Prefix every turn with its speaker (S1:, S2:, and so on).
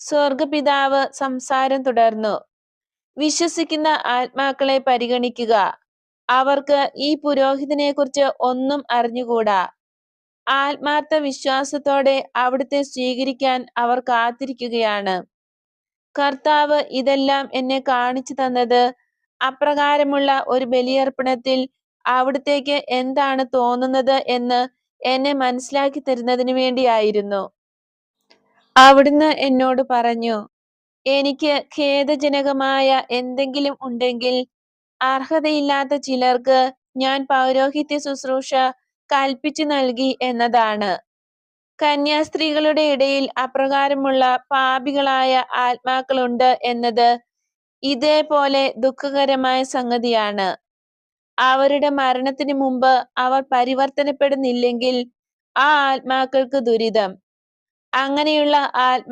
S1: സ്വർഗപിതാവ് സംസാരം തുടർന്നു. വിശ്വസിക്കുന്ന ആത്മാക്കളെ പരിഗണിക്കുക. അവർക്ക് ഈ പുരോഹിതനെ കുറിച്ച് ഒന്നും അറിഞ്ഞുകൂടാ. ആത്മാർത്ഥ വിശ്വാസത്തോടെ അവിടുത്തെ സ്വീകരിക്കാൻ അവർ കാത്തിരിക്കുകയാണ്. കർത്താവ് ഇതെല്ലാം എന്നെ കാണിച്ചു തന്നത് അപ്രകാരമുള്ള ഒരു ബലിയർപ്പണത്തിൽ അവിടുത്തേക്ക് എന്താണ് തോന്നുന്നത് എന്ന് എന്നെ മനസ്സിലാക്കി തരുന്നതിന് വേണ്ടിയായിരുന്നു. അവിടുന്ന് എന്നോട് പറഞ്ഞു എനിക്ക് ഖേദജനകമായ എന്തെങ്കിലും ഉണ്ടെങ്കിൽ അർഹതയില്ലാത്ത ചിലർക്ക് ഞാൻ പൗരോഹിത്യ ശുശ്രൂഷ കൽപ്പിച്ചു നൽകി എന്നതാണ്. കന്യാസ്ത്രീകളുടെ ഇടയിൽ അപ്രകാരമുള്ള പാപികളായ ആത്മാക്കളുണ്ട് എന്നത് ഇതേപോലെ ദുഃഖകരമായ സംഗതിയാണ്. അവരുടെ മരണത്തിന് മുമ്പ് അവർ പരിവർത്തനപ്പെടുന്നില്ലെങ്കിൽ ആ ആത്മാക്കൾക്ക് ദുരിതം. അങ്ങനെയുള്ള ആത്മാ